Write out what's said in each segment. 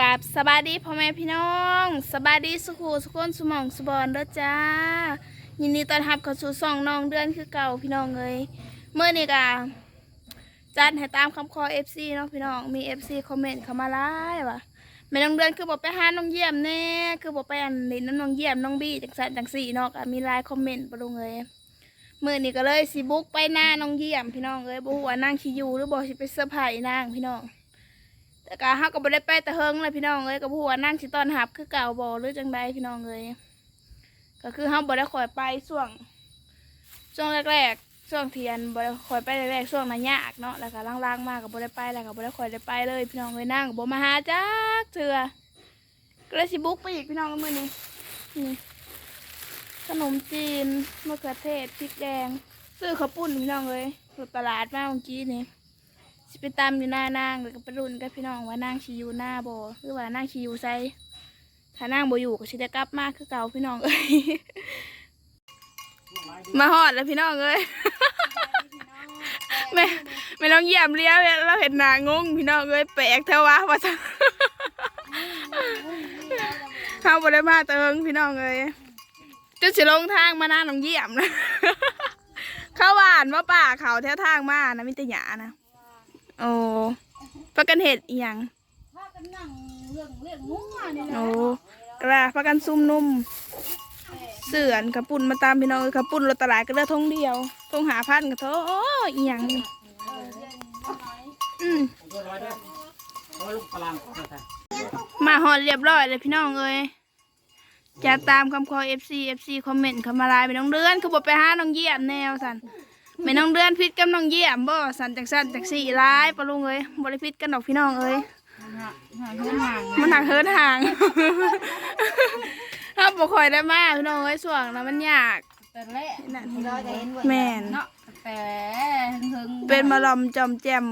กับสบายดีพ่อแม่พี่น้องสบายดีสุขูสุขนสมองสุบอนเด้อจ้า ยินดีต้อนรับเข้าสู่สองน้องเดือนคือเก่าพี่น้องเลยเมื่อนี้กะจัดให้ตามคำขอ FC เนาะพี่น้องมี FC คอมเมนต์เข้ามาไล่ว่ะแม่น้องเดือนคือบอกไปหาน้องเยี่ยมแน่คือบอกไปอันนี้น้องเยี่ยมน้องบี้จังสันจังสี่เนาะมีไลน์คอมเมนต์ปลงเลยมื่อนี้ก็เลยสิบุกไปหน้าน้องเยี่ยมพี่น้องเลยบ่ฮู้ว่านั่งชิยูหรือบ่สิไปเซอร์ไพรส์นางพี่น้อง แต่กาเฮาก็บ่ได้ไปแต่เฮิงเลยพี่น้องเอ้ยก็บ่ฮู้ว่านั่งสิตอนรับคือเก่าบ่หรือจังใดพี่น้องเอ้ยก็คือเฮาบ่ได้ค่อยไปช่วง ช่วงแรกๆช่วงเทียนบ่ได้ค่อยไปแรกๆช่วงนั้นยากเนาะแล้วก็ล่างๆมาก็บ่ได้ไปแล้วก็บ่ได้ค่อยได้ไปเลย พี่น้องเอ้ยนั่งก็บ่มาหาจักเทื่อก็เลยสิบุกไปอีกพี่น้องมื้อนี้นี่ขนมจีนมะเขือเทศพริกแดง ซื้อข้าวปุ้นพี่น้องเอ้ยตลาดมาเมื่อกี้นี่ สิไปตามอยู่หน้านางเลยก็ไปรุ่นกับพี่น้องว่านางชีอยู่หน้าโบหรือว่านางชีอยู่ไซถ้านางโบอยู่ก็สิได้กลับมาคือเก่าพี่น้องเอ้ยมาฮอดแล้วพี่น้องเอ้ยแม่แม่น้องเยี่ยมเลี้ยวเราเห็นหนางงพี่น้องเอ้ยแปลกแท้วะว่าซั่นเข้าบ่ได้มาเติงพี่น้องเอ้ยจนสิลงทางมาหน้าน้องเยี่ยมนะเข้าหวานว่าป่าเขาแถวทางมานะมิตรหยานะ โอ้ประกันเห็ดอีหยังพากันนั่งเรื่องเรื่องงูอะนี่แหละโอ้กระประกันซุ่มนุ่ม เสื่อนกระปุ่นมาตามพี่น้องเอ้ยกระปุ่นรถตลาดก็เลือทงเดียวทงหาพันกับเธอโอ้อีหยังนี่อืมตัวร้อยเด้อร้อยลูกพลังนะท่านมาหอดเรียบร้อยเลยพี่น้องเอ้ยจะตามคำขอ FC FC คอมเมนต์เข้ามาไลน์ไปน้องเดือนคือบอกไปหาน้องเยี่ยมแนวสัน ไม่น้องเดือนพิษกับน้องเยี่ยมบ่สันจากสันจากสี่ร้ายปะลุงเอ้ยบริพิษกันดอกพี่น้องเอ้ยห่างเรื่องห่างมันหักเฮิร์นห่างถ้าบ่ค่อยได้มาพี่น้องเอ้ยส่วงแล้วมันยากแต่แรกนั่นเราจะเห็นว่าแม่นเนาะแต่หึงๆเป็นมาลอมจอมแจม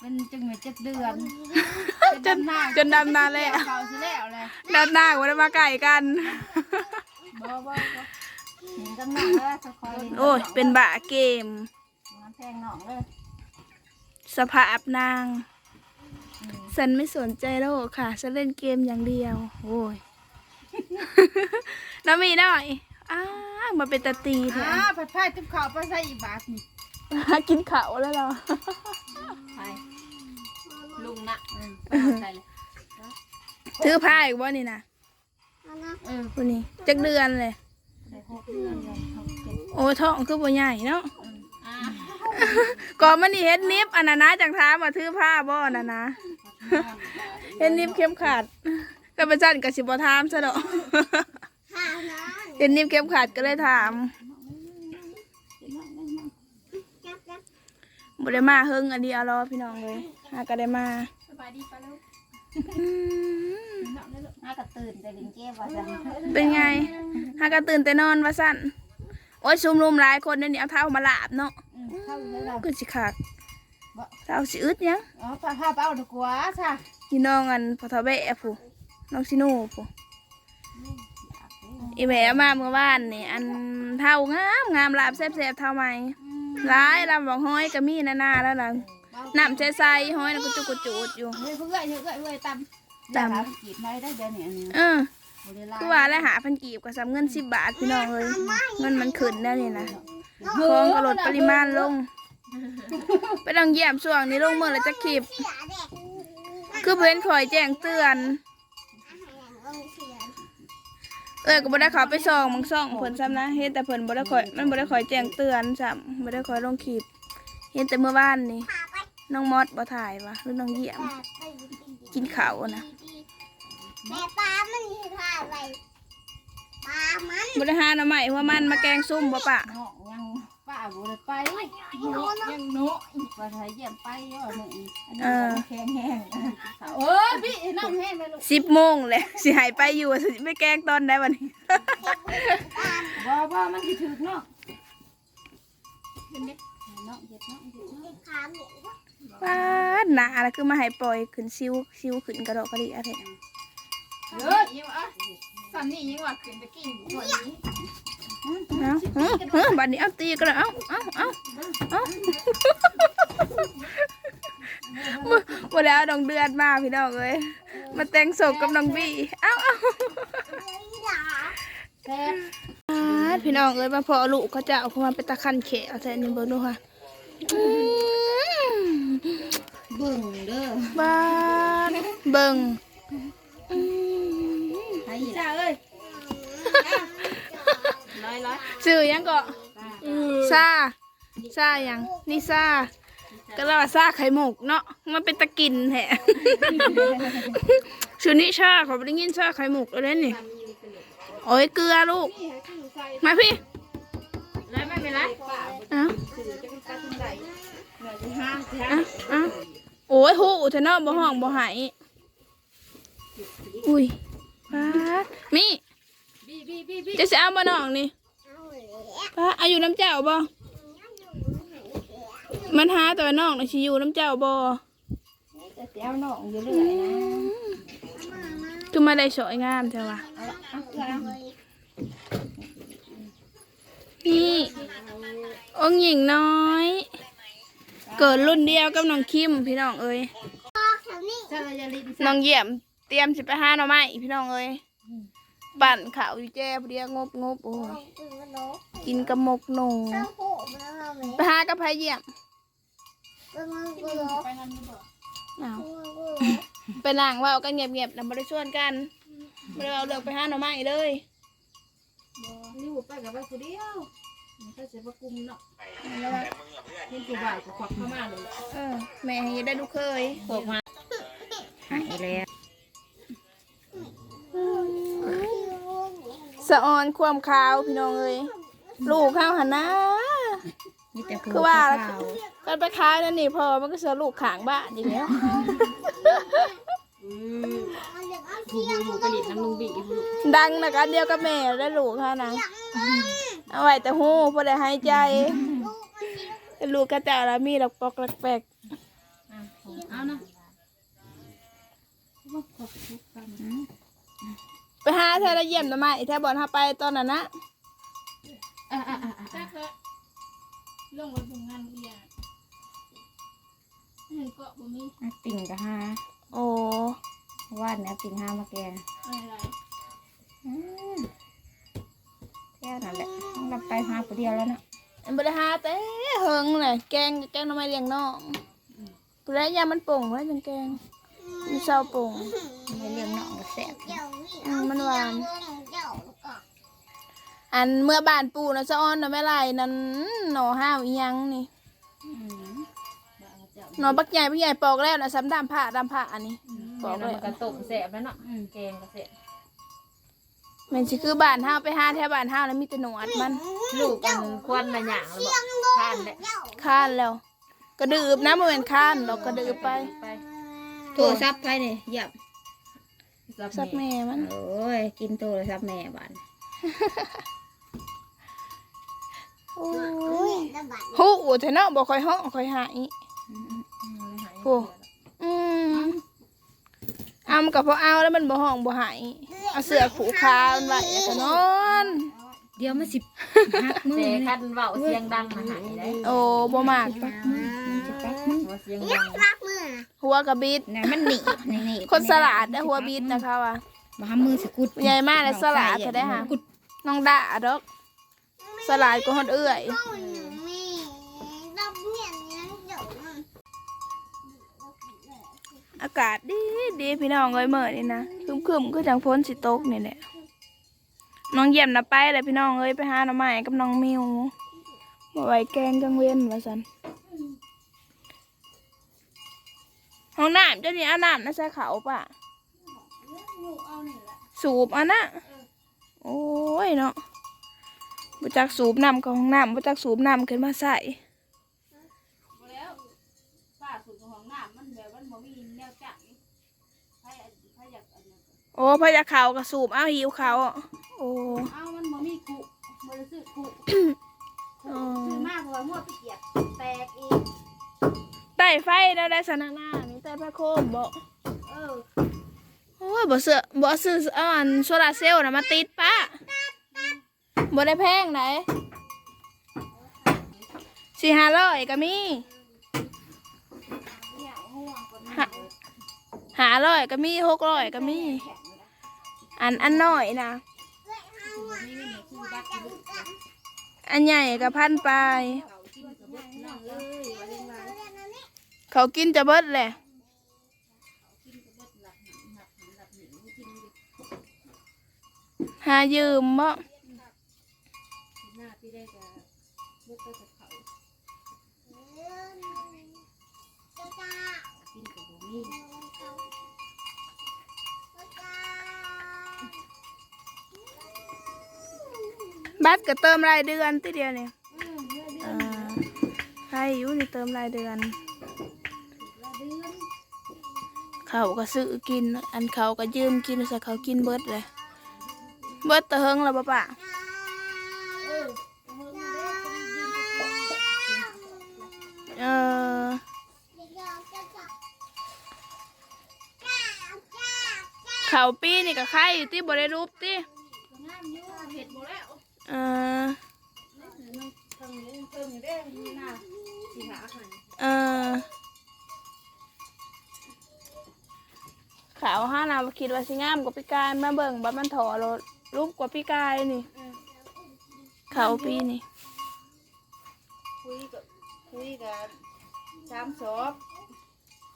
เป็นจึงเหมือนเจ็ดเดือนจนจนดำนาแล้วเขาสิแล้วเลยด้านหน้าก็ได้มาไก่กันบ่บ่ บ่เห็นกันหนังเลยคอยๆโอ้ย เป็นบะเกม น้ำแพงหนองเลยสภาพนางฉันไม่สนใจโลกค่ะ ฉันเล่นเกมอย่างเดียว โอ้ย น้ำมีหน่อย อ้ามาเป็นตาตีเถอ่าอะผัดไผ่ติ๊บข้าวไปใส่อีกบาทนี่กินเขาวแล้วเหรอ ไปลุงนะใส่เลยถือผ้าอีกบ่นี่นะเออคนนี้จักเดือนเลย ใส่หกเดือนเลยหกเจ็ดโอ้ยท้องคือบ่ใหญ่เนาะอ่าก่อนมันนี่เฮ็ดนิฟอันนั้นนะจังท้ามมาถือผ้าบ่อันนั้นนะเฮ็ดนิฟเข้มขัดก็ประจันกับสิบ่ถามซะดอกเฮ็ดนิฟเข้มขัดก็เลยถามบ่ได้มาเฮิงอันนี้เอารอพี่น้องเลยหาก็ได้มาสบายดีปะลูกอืมน่ากระ ตื่นแต่ลิงเก้ว่าจังเป็นไงหาก็ตื่นแต่นอนว่าสั่นโอ้ยชุมนุมหลายคนเดี๋ยวนี้เอาเท้ามาลาบเนาะเข้าเลยเราก็สิขาดเท้าสิอึดหยังอ๋อพาพาไปเอาดีกว่าค่ะพี่น้องอันพอทอแบะผู้น้องซิโน่ผู้อีแหวมาเมื่อวานนี่อันเท่างามงามลาบแซ่บๆเท่าไหมร้ายลำบอกห้อยก็มีนานาแล้วล่ะน้ำใส่ใส่ห้อยแล้วก็จุกกระจูดอยู่ เฮ้ยเพื่อนเฮ้ยเพื่อนเฮ้ยตำตำ ตำจีบไม่ได้เดี๋ยวนี้อันนี้เออบริลาคือว่าแล้วหาพันกีบกับสามเงินสิบบาทพี่น้องเลยเงินมันขึ้นแล้วนี่นะของก็ลดปริมาณลง ไปลองเยี่ยมช่วงนี้ลงเมื่อไรจะคลิปคือเพื่อนคอยแจ้งเตือนเออก็บ่ได้เขอไปส่องมังส่องเพิ่นซ้ำนะเห็นแต่เพิ่นบ่ได้คอยมันบ่ได้คอยแจ้งเตือนซ้ำบ่ได้คอยลงคลิปเห็นแต่เมื่อวานนี่น้องมอดบ่ถ่ายวะหรือน้องเยี่ยม กินข้าวนะแม่ปลามันมีท่าอะไรปลามันบ่ได้หาหน่อไม้หัวมันมาแกงส้มบ่ปะเนาะยังป้าบ่ได้ไปเนาะยังเนาะว่าถ้าเยี่ยมไปย่อหนึ่งอันนี้แข็งแห้งเออพี่นั่งแห้งเลยลูกสิบโมงเลยสิหายไปอยู่สิไปแกงตอนใดวันนี้บ่บ่มันสิถึกเนาะเห็นไหมเนาะเจ็บเนาะเจ็บเนาะ ขาเหม็นป้าหนาแล้วคือมาให้ปล่อยขึ้นซิวซิวขึ้นกระดอกกระดิอะไรเยอะยิ่งวะสันนี่ยิ่งว่าขึ้นตะกี้หัวนี้เอาเฮ้อเฮ้อบัดนี้เอาตีกันแล้วเอาเอาเอาเอาบ่บ่ได้เอาดองเดือนมาพี่น้องเอ้ยมาแต่งศพกับน้องบี้เอ้าเอ้าแซ่บอ่าพี่น้องเอ้ยมาพอลูกเขาจะเอาเข้ามาเป็นตะคันเขะเอาแต่นี่เบิ่งดูค่ะ เบิ่งเด้อบ้านเบิ่งอืมให้จ้าเอ้ยร้อยร้อยชื่อหยังก็ซาซาหยังนี่ซาก็เรียกว่าซาไข่มุกเนาะมันเป็นตะกินแฮะชื่อนิชาขอไปได้ยินชาไข่มุกอะไรนี่โอ้ยเกลือลูกมาพี่แล้วไม่เป็นไรเอ้าเอ้าเอ้า โอ้ยหูเทนอบ่ห้องบ่หายอุ้ยป้ามีบีบีบีบีจะสิเอาบ่น้องนี่ป้าอายุน้ำเจ้าบ่มันหาต่ว่าน้องน่ะสิอยู่น้ำเจ้าบ่จะเสียวน้องอยู่เรื่อยนะคือมาได้สวยงามใช่ปะเอาละเอาเกลือเอานี่องค์หญิงน้อย เกิดรุ่นเดียวกับน้องคิมพี่น้องเอ้ยน้องเยี่ยมเตรียมสิไปหาหน่อไม้พี่น้องเอ้ยปั่นขาวอยู่แจ้พอดีงบงบโอ้ยกินกับหมกหนูไปห้ากับพายเยี่ยมอ้าวไปนั่งว่ากันเงียบๆนะบ่ได้ชวนกันบ่ได้เอาเรื่องไปห้าหน่อไม้เลยนี่หูไปกับไปคนเดียว มันก็จะประกุมเนาะเห็นตัวบ่าวก็ควักเข้ามาเลยเออ แม่ให้ได้ลูกเคยตกมาหายแล้วสะออนความขาวพี่น้องเอ้ยลูกข้าวหันนะนี่แต่คือว่ากันไปขายนั่นนี่พอมันก็เสือลูกขางบ้านอย่างเงี้ย ผูผูกระดิ่งน้ำลุงบีผูดังนะกันเดียวกับแม่และลูกเขานะเอาไว้แต่หูพอได้หายใจ ลูกก็จะละมีดอกปอกแปลกเอานะๆไปหาแท้ละเยี่ยมทำไมแท้บอลหาไปตอนนั้นนะอะอะอะถ้าเคยลงไปทำงานเรียนเห็นเกาะบ่มีปิ่งกับฮาโอ้ วาดเนี่ยปิ่งฮามาแกอะไรแค่นั้นแหละต้องรับไปหาคนเดียวแล้วนะอันบริหาแต่เฮิงเลยแกงแกงทำไมเลี้ยงน้องผู้ใดยามันป่งไว้จังแกงมีเศร้าป่งไม่เรื่องน้องก็แซ่บอืมมันหวานอันเมื่อบ้านปู่นะสะออนนะแม่ไรนั้นหนอห้าวอีหยังนี่ หนอบักใหญ่บักใหญ่ปอกแล้วนะซ้ำดำผ้าดำผ้าอันนี้ ปอกเลยมันก็ต้มแซ่บแล้วเนาะแกงก็แซ่บแมันสิคือบ้านห้าวไปห้าแถวบ้านห้าวแล้วมีแต่หนวดมันลูกกันควันละอย่างแล้วบอกทานแหละค้านแล้ว กระดืบนะมันเป็นค้านดอกกระดืบไปไปโทรศัพท์ไปนี่เหยียบซับแม่มันโอ้ยกินโตเลยครับแม่บ้านโอ้ยฮู้เถอะเนาะบ่ค่อยห้องค่อยหาย โอ้อืมเอามันก็พอเอาแล้วมันบ่ห้องบ่หายเอาเสื้อผูกขามันไว้แล้วก็นอน เดี๋ยวมาสิหักมือคันเบาเสียงดังมาหายได้โอ้บ่มากปะเสียงดังหัวกระบิดนะมันหนีนี่นี่คนสลัดได้หัวบิดนะคะว่ะมามือสกุดใหญ่มากเลยสลัดจะได้หาน้องด่าดอกสลัดก็ฮอดเอื้อย อากาศดีดีพี่น้องเอ้ยมื้อนี่นะครึมๆคือจังฝนสิตกนี่แหละน้องเยี่ยมนะไปเลยพี่น้องเอ้ยไปหาหน่อไม้กับน้องมิวบ่ไหวแกงกังเว้นว่าซั่นห้องน้ำเจ้านี่อาน้ำนะใส่เขาป่ะสูบอันน่ะโอ้ยเนาะบ่จักสูบน้ำกับห้องน้ำบ่จักสูบน้ำขึ้นมาใส่ แนวจับใครใครอยากอันนั้นโอ้พอจะเขาก็สูบเอาหิวเขาโอ้เอามันบ่มีคุบ่ได้ซื้อคุอ๋อซื้อมากกว่าหัวไปเกียดแตกอีกไต่ไฟแล้วได้สนาหน้านี่ไต่พระโคมบ่เออโอ้ยบ่เสือบ่ซื้อเอาอันโซลาร์เซลล์น่ะมาติดปะบ่ได้แพงไหนสี่ห้าร้อยก็มี เนี่ยหู หาร้อยก็มีหกร้อยก็มี อันอันน้อยนะ อันใหญ่ก็พันปลายเขากินจะเบิดแหละหายืมบ่หน้าพี่ได้ก็เบิดก็จะเขากินกับบ่มี บัตรก็เติมรายเดือนทีเดียวเนี่ยอ่าใครอยู่นี่เติมรายเดือน เขาก็ซื้อกิน อันเขาก็ยืมกินใส่เขากินเบิดเลย เบิดแตะเฮงแล้วปะปะเออเขาปีนี่ก็ไข่อยู่ที่บริรูปที่ก็งามอยู่เผ็ดบ่แล้ว เออทางนี้เพิ่มอยู่เด้มีหน้าสิหาหันเออขาวห้านาคิดว่าสิงามกว่าปีกายมาเบิ่งบัดมันถอรถรูปกว่าปีกายนี่เขาปีนี่คุยกับคุยกับสามศพ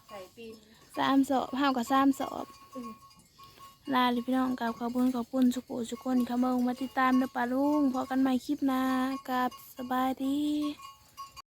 ใส่ปีนสามสอบห้าวกับสามสอบ ลาเลยพี่น้องกับขอบคุณขอบคุณสุกุสุกคนที่เข้ามาเบิ่งมาติดตามเด้อป้าลุงพอกันใหม่คลิปหน้ากับสบายดี